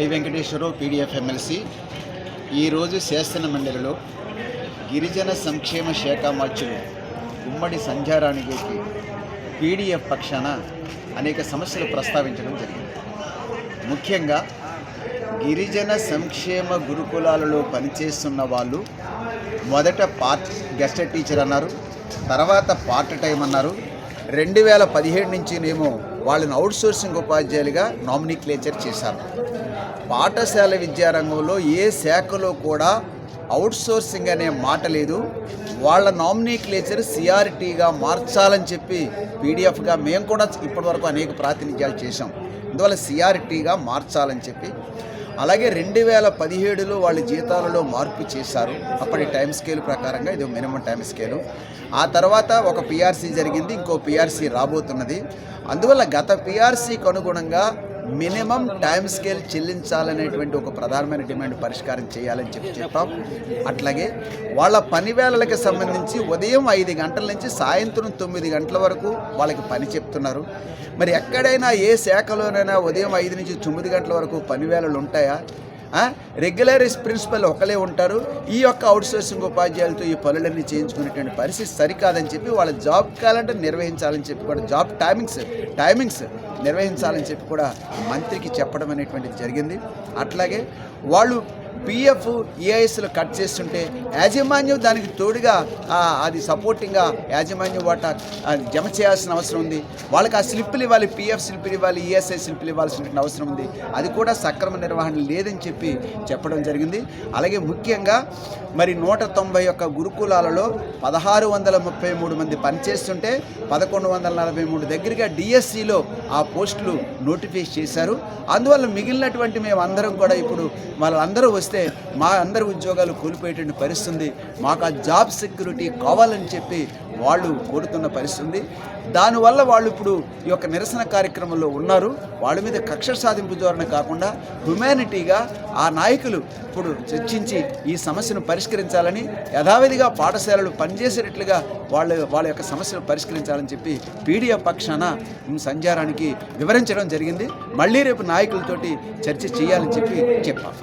I Venkateswararao PDF MLC. ఈరోజు శాసన మండలిలో గిరిజన సంక్షేమ శాఖ మార్చులు ఉమ్మడి సంధ్యారాణికి పీడిఎఫ్ పక్షాన అనేక సమస్యలు ప్రస్తావించడం జరిగింది. ముఖ్యంగా గిరిజన సంక్షేమ గురుకులాలలో పనిచేస్తున్న వాళ్ళు మొదట పార్ట్ గెస్ట్ టీచర్ అన్నారు తర్వాత పార్ట్ టైం అన్నారు రెండు వేల పదిహేడు నుంచి మేము వాళ్ళని అవుట్సోర్సింగ్ ఉపాధ్యాయులుగా నామినిక్లేచర్ చేశాను పాఠశాల విద్యారంగంలో ఏ శాఖలో కూడా అవుట్సోర్సింగ్ అనే మాట లేదు. వాళ్ళ నామినిక్లేచర్ సిఆర్టీగా మార్చాలని చెప్పి పీడిఎఫ్గా మేము కూడా ఇప్పటివరకు అనేక ప్రాతినిధ్యాలు చేశాం. అందువల్ల సిఆర్టీగా మార్చాలని చెప్పి అలాగే రెండు వేల పదిహేడులో వాళ్ళ జీతాలలో మార్పు చేశారు. అప్పటి టైం స్కేల్ ప్రకారంగా ఇది మినిమం టైం స్కేలు ఆ తర్వాత ఒక పిఆర్సీ జరిగింది ఇంకో పిఆర్సీ రాబోతున్నది. అందువల్ల గత పిఆర్సీకి అనుగుణంగా మినిమం టైం స్కేల్ చెల్లించాలనేటువంటి ఒక ప్రధానమైన డిమాండ్ పరిష్కారం చేయాలని చెప్పి చెప్పాం. అట్లాగే వాళ్ళ పని వేళలకు సంబంధించి ఉదయం ఐదు గంటల నుంచి సాయంత్రం తొమ్మిది గంటల వరకు వాళ్ళకి పని చెప్తున్నారు. మరి ఎక్కడైనా ఏ శాఖలోనైనా ఉదయం ఐదు నుంచి తొమ్మిది గంటల వరకు పని వేళలు ఉంటాయా? రెగ్యులర్ ప్రిన్సిపల్ ఒకలే ఉంటారు. ఈ యొక్క అవుట్సోర్సింగ్ ఉపాధ్యాయులతో ఈ పనులన్నీ చేయించుకునేటువంటి పరిస్థితి సరికాదని చెప్పి వాళ్ళ జాబ్ క్యాలెండర్ నిర్వహించాలని చెప్పి కూడా జాబ్ టైమింగ్స్ టైమింగ్స్ నిర్వహించాలని చెప్పి కూడా మంత్రికి చెప్పడం అనేటువంటిది జరిగింది. అట్లాగే వాళ్ళు పిఎఫ్ ఏఐఎస్లు కట్ చేస్తుంటే యాజమాన్యం దానికి తోడుగా అది సపోర్టింగ్గా యాజమాన్యం వాటా జమ చేయాల్సిన అవసరం ఉంది. వాళ్ళకి ఆ స్లిప్పులు ఇవ్వాలి పిఎఫ్ స్లిప్పులు ఇవ్వాలి ఈఎస్ఐ స్లిప్పులు ఇవ్వాల్సిన అవసరం ఉంది. అది కూడా సక్రమ నిర్వహణ లేదని చెప్పి చెప్పడం జరిగింది. అలాగే ముఖ్యంగా మరి నూట తొంభై ఒక్క గురుకులాలలో పదహారు వందల ముప్పై మూడు మంది పనిచేస్తుంటే పదకొండు వందల నలభై మూడు దగ్గరగా డిఎస్సిలో ఆ పోస్టులు నోటిఫై చేశారు. అందువల్ల మిగిలినటువంటి మేము అందరం కూడా ఇప్పుడు వాళ్ళందరూ వస్తే మా అందరి ఉద్యోగాలు కోల్పోయేటువంటి పరిస్థితి ఉంది మాకు ఆ జాబ్ సెక్యూరిటీ కావాలని చెప్పి వాళ్ళు కోరుతున్న పరిస్థితి ఉంది దానివల్ల వాళ్ళు ఇప్పుడు ఈ యొక్క నిరసన కార్యక్రమంలో ఉన్నారు. వాళ్ళ మీద కక్ష సాధింపు ధోరణి కాకుండా హ్యుమానిటీగా ఆ నాయకులు ఇప్పుడు చర్చించి ఈ సమస్యను పరిష్కరించాలని యథావిధిగా పాఠశాలలు పనిచేసేటట్లుగా వాళ్ళ వాళ్ళ యొక్క సమస్యను పరిష్కరించాలని చెప్పి పీడిఎఫ్ పక్షాన సంచారానికి వివరించడం జరిగింది. మళ్ళీ రేపు నాయకులతోటి చర్చ చేయాలని చెప్పి చెప్పాం.